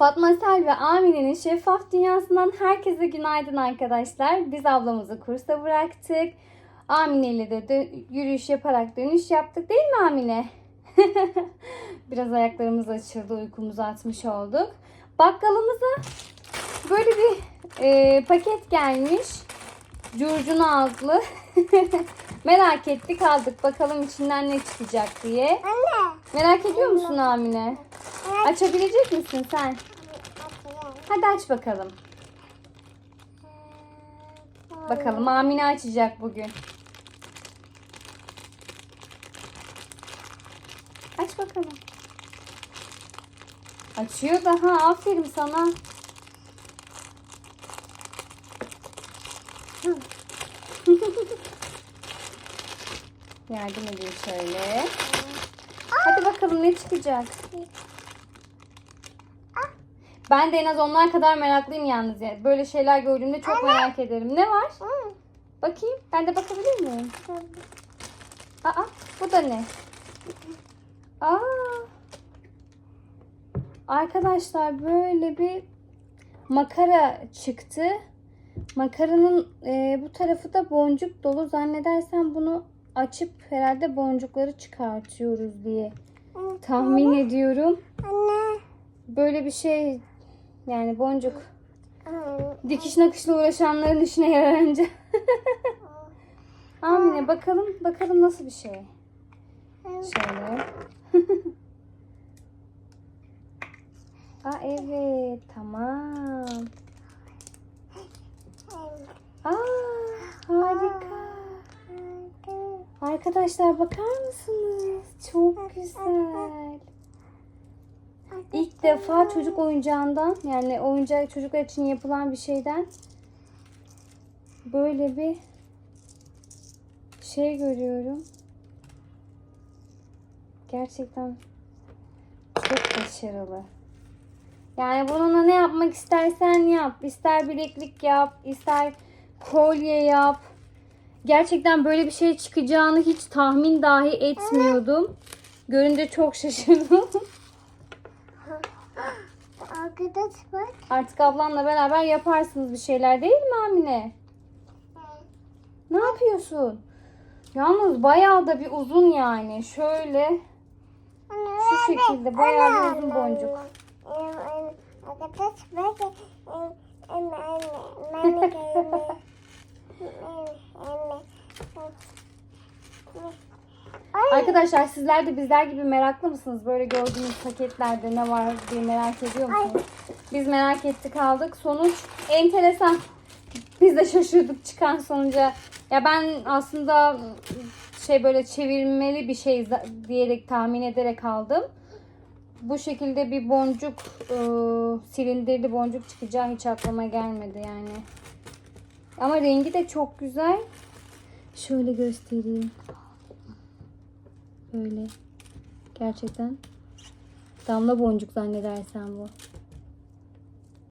Fatma Sel ve Amine'nin şeffaf dünyasından herkese günaydın arkadaşlar. Biz ablamızı kursa bıraktık. Amine ile de yürüyüş yaparak dönüş yaptık değil mi Amine? Biraz ayaklarımız açıldı, uykumuzu atmış olduk. Bakkalımıza böyle bir e, paket gelmiş. Curcuna adlı. Merak ettik aldık. Bakalım içinden ne çıkacak diye. Anne. Merak ediyor musun Amine? Açabilecek misin sen? Hadi aç bakalım. Bakalım Amine açacak bugün. Aç bakalım. Açıyor daha. Aferin sana. Yardım edeyim şöyle. Hadi bakalım ne çıkacak. Ben de en az onlar kadar meraklıyım yalnız. Yani. Böyle şeyler gördüğümde çok merak ederim. Ne var? Bakayım. Ben de bakabilir miyim? Aa, bu da ne? Aa. Arkadaşlar böyle bir makara çıktı. Makaranın e, bu tarafı da boncuk dolu. Zannedersem bunu açıp herhalde boncukları çıkartıyoruz diye tahmin ediyorum. Anne. Böyle bir şey yani boncuk. Dikiş nakışla uğraşanların işine yararınca. Amine bakalım bakalım nasıl bir şey. Şöyle. Aa evet tamam. Aa harika. Arkadaşlar bakar mısınız? Çok güzel. İlk defa çocuk oyuncağından yani oyuncak çocuklar için yapılan bir şeyden böyle bir şey görüyorum. Gerçekten çok başarılı. Yani bununla ne yapmak istersen yap. İster bileklik yap, ister kolye yap. Gerçekten böyle bir şey çıkacağını hiç tahmin dahi etmiyordum. Görünce çok şaşırdım. Arkadaş bak. Artık ablanla beraber yaparsınız bir şeyler değil mi Amine? Ne yapıyorsun? Yalnız bayağı da bir uzun yani. Şöyle Anne. şu şekilde bayağı bir uzun boncuk. Arkadaş bak. Arkadaşlar sizler de bizler gibi meraklı mısınız? Böyle gördüğünüz paketlerde ne var diye merak ediyor musunuz? Biz merak ettik aldık. Sonuç enteresan. Biz de şaşırdık çıkan sonuca. Ya ben aslında şey böyle çevirmeli bir şey diyerek tahmin ederek aldım. Bu şekilde bir boncuk, e, silindirli boncuk çıkacağı hiç aklıma gelmedi yani. Ama rengi de çok güzel. Şöyle göstereyim. Böyle. Gerçekten damla boncuk zannedersen bu.